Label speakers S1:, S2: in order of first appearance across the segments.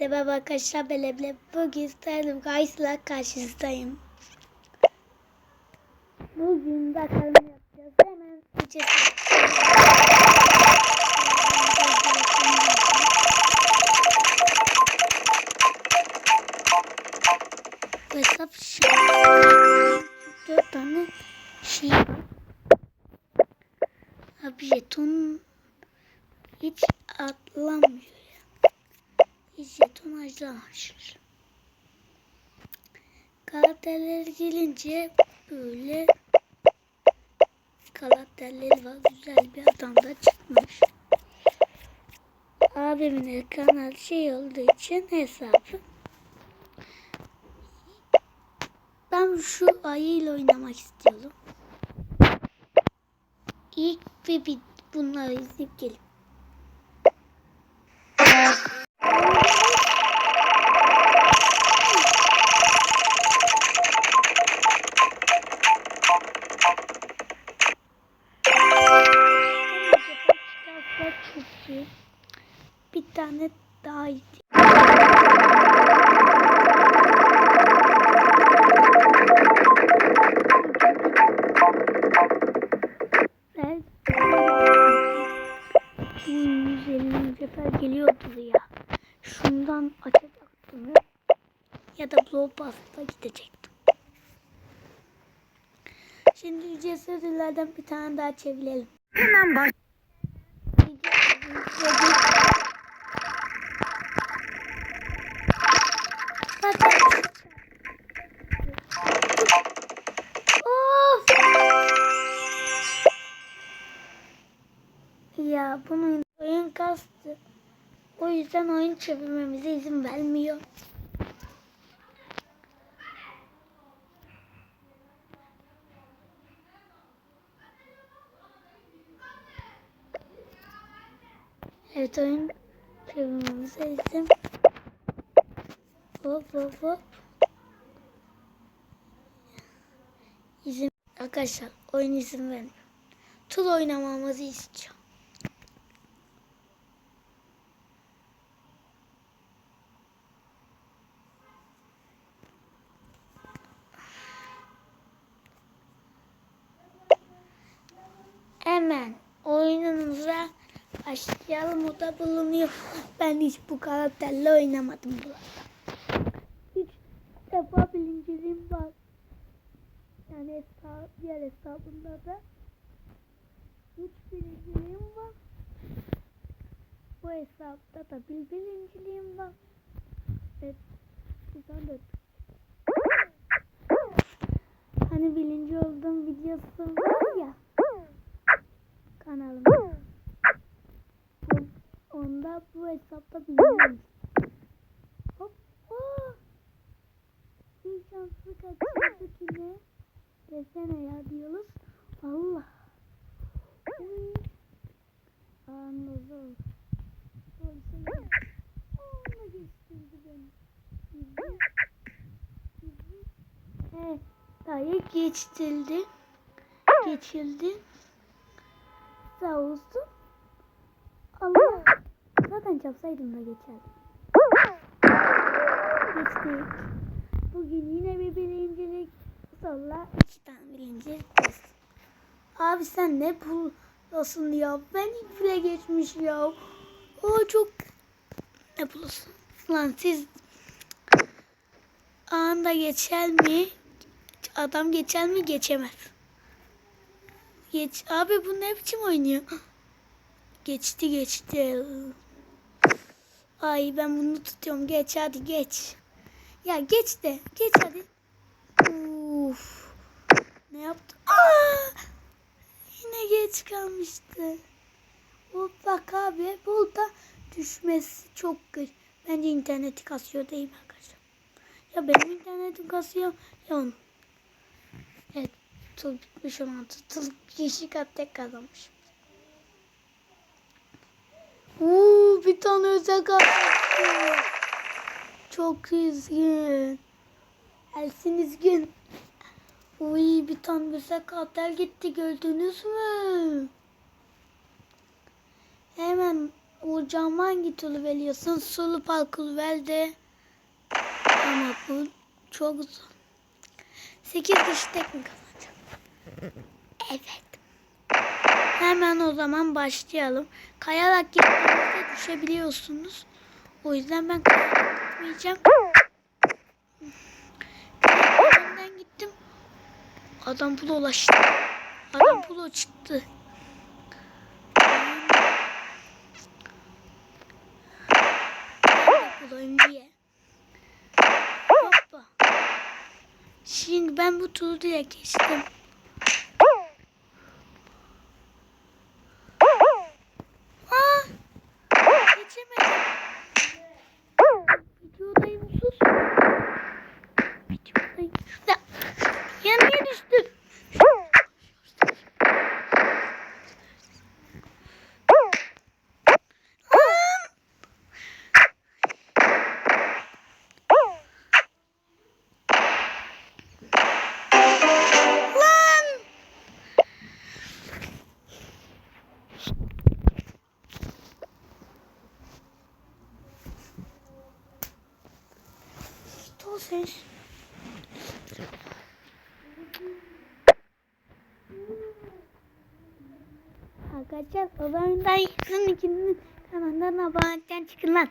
S1: Merhaba arkadaşlar Beleble. Bugün Sterling Guys'la karşınızdayım. Bugün bakalım yapacağız. Hemen. Bu hesap şu. Dört tane şey var. Abi jeton hiç atlamıyor jeton harcamamışlar. Karakterler gelince böyle karakterleri var. Güzel bir adam da çıkmış. Abimin kanal şey olduğu için hesabı. Ben şu ayıyla oynamak istiyorum. İlk bir, bir bunları izleyip gelip. Bu 150 sefer geliyordu ya. Şundan açacaktım ya. Ya da Blow Pass'ta gidecektim. Şimdi ücretsiz bir tane daha çevirelim.
S2: Hemen baş.
S1: Ya bunun oyun kastı. O yüzden oyun çevirmemize izin vermiyor. Evet oyun çevirmemize izin. Hop hop hop. İzin arkadaşlar oyun izin vermiyor. Tur oynamamızı istiyor. Hemen oyunumuza başlayalım. O da bulunuyor. Ben hiç bu karakterle oynamadım bu arada. Üç defa birinciliğim var. Yani hesap, diğer hesabında da üç birinciliğim var. Bu hesapta da bir birinciliğim var. Evet. Güzel dört. Hani birinci olduğum videosu var ya kanalımda. Onda bu hesapta birinci. Hop. Oh. Bir şanslı kaçırdık yine. Desene ya diyoruz. Allah. Anladım. Olsun. Onunla geçtirdi beni. Bizi. Bizi. He. Dayı geçtildi. Geçildi. Sağ olsun. Allah. Zaten çapsaydım da geçerdim. Geçtik. Bugün yine bir birincilik. Sonra iki tane olsun. Abi sen ne pullasın ya? Ben ilk bile geçmiş ya. O çok ne pullasın? Lan siz anda geçer mi? Adam geçer mi? Geçemez. Geç. Abi bu ne biçim oynuyor? Geçti geçti. Ay ben bunu tutuyorum. Geç hadi geç. Ya geç de. Geç hadi. Uf. Ne yaptı? Aa! Yine geç kalmıştı. Hop bak abi burada düşmesi çok güç. Bence interneti kasıyor değil mi arkadaşlar? Ya benim internetim kasıyor ya onun. Evet. Tıl bitmiş olan tıl yeşil kat tek kazanmış. Uuu bir tane özel. Çok üzgün. Elsin üzgün. Uy bir tane özel kartlar gitti gördünüz mü? Hemen Uğurcan hangi türlü veriyorsun? Sulu parkur ver de. Ama bu çok zor. 8 kişi tek mi kazanacak? Evet. Hemen o zaman başlayalım. Kayarak gittiğinizde düşebiliyorsunuz. O yüzden ben gitmeyeceğim. Kayarak gittim. Adam pula ulaştı. Adam pula çıktı. Bulayım diye. Hoppa. Şimdi ben bu turu diye geçtim. Ya niye düştüm? Aa! kaçacak. Babamdan yıkın ikinin kanalından abonelikten çıkın lan.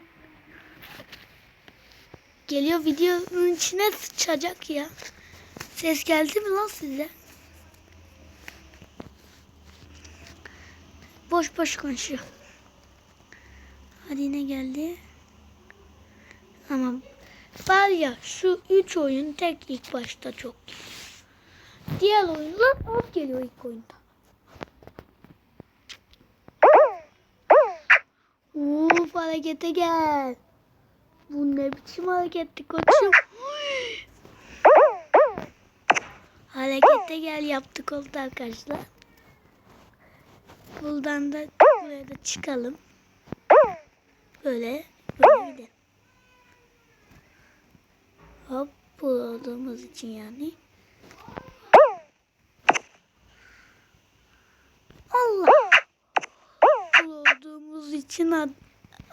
S1: Geliyor videonun içine sıçacak ya. Ses geldi mi lan size? Boş boş konuşuyor. Hadi ne geldi? Ama var ya şu üç oyun tek ilk başta çok. Diğer oyunlar az geliyor ilk oyunda. Harekete gel. Bu ne biçim hareketti koçum. Harekete gel yaptık oldu arkadaşlar. Buradan da buraya da çıkalım. Böyle böyle gidelim. Hop bu olduğumuz için yani. Allah. Bu olduğumuz için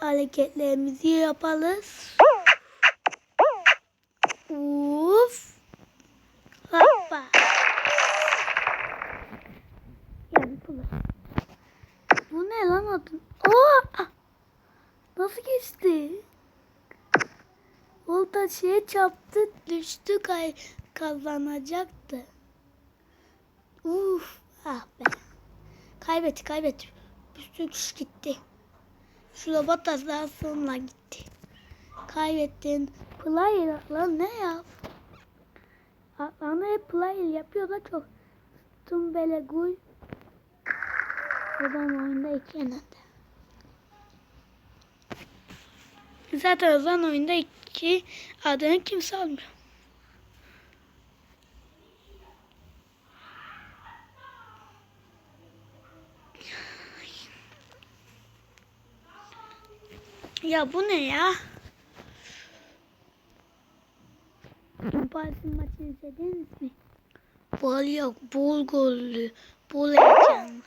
S1: hareketlerimizi yapalız. Uf. Hoppa. Yani bu. Ne lan adın? Oo! ah! Nasıl geçti? Volta şeye çarptı, düştü kay kazanacaktı. Uf, ah be. Kaybetti, kaybetti. Bir sürü kişi gitti. Şu robot da sonra gitti. Kaybettin. Player lan ne yap? Atlanı hep player yapıyor da çok. Tumbele gul. Adam oyunda iki yenildi. Zaten Ozan oyunda iki adını kimse almıyor. Ya bu ne ya? Bazı maçı izlediniz mi? Bol yok, bol gollü, bol heyecanlı.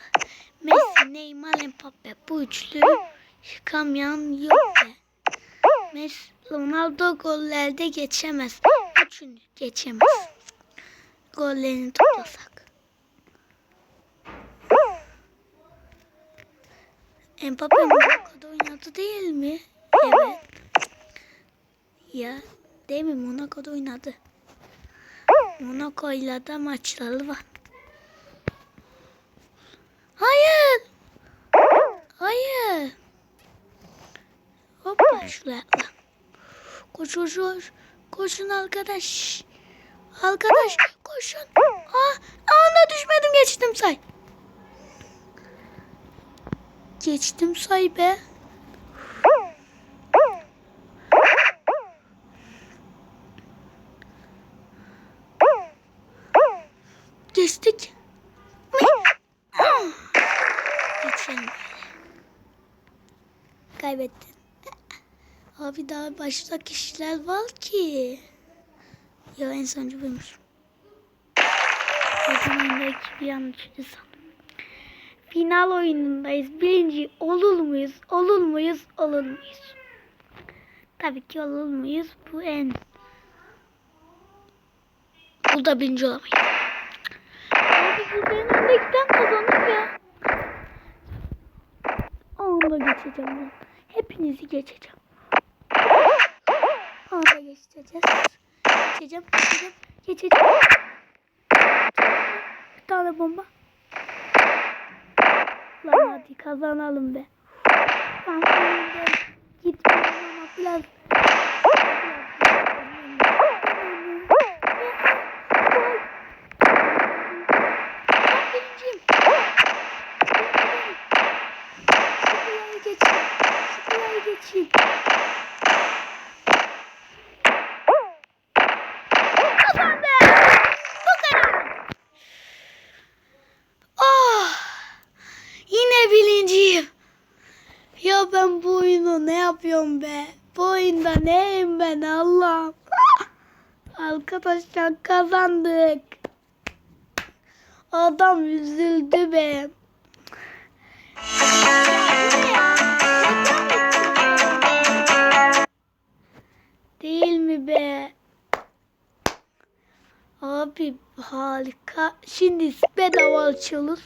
S1: Messi, Neymar, Mbappe bu üçlü yıkamayan yok be. Messi, Ronaldo gollerde geçemez. Üçünü geçemez. Gollerini toplasak. Mbappe Monaco'da oynadı değil mi? Evet. Ya değil mi? Monaco'da oynadı. Monaco'yla da maçları var. Hayır. Hayır. Hoppa şuraya. Koş koş koş. Koşun arkadaş. Arkadaş koşun. Aa, anda düşmedim geçtim say. Geçtim say be. Geçtik. Geçelim. Kaybettin. Abi daha başta kişiler var ki. Ya en sonuncu buymuş. Belki bir yanlıştı sandım. final oyunundayız. Birinci olur muyuz? Olur muyuz? Olur muyuz? Tabii ki olur muyuz? Bu en. Burada birinci olamayız. Abi burada en öndekiden kazanır ya. Onu da geçeceğim ben. Hepinizi geçeceğim. Onu da geçeceğiz. Geçeceğim, geçeceğim, geçeceğim. Bir tane bomba. Lan hadi kazanalım be. Ben önümde gitmiyorum ama biraz... Ben birinciyim. Şurayı geçeyim. Şurayı geçeyim. Kazandım. Bu kadar. Oh! Yine birinciyim. Ya ben bu oyunu ne yapıyorum be? Bu oyunda neyim ben Allah'ım? Arkadaşlar kazandık. Adam üzüldü be. Değil mi be? Abi harika. Şimdi bedava açıyoruz.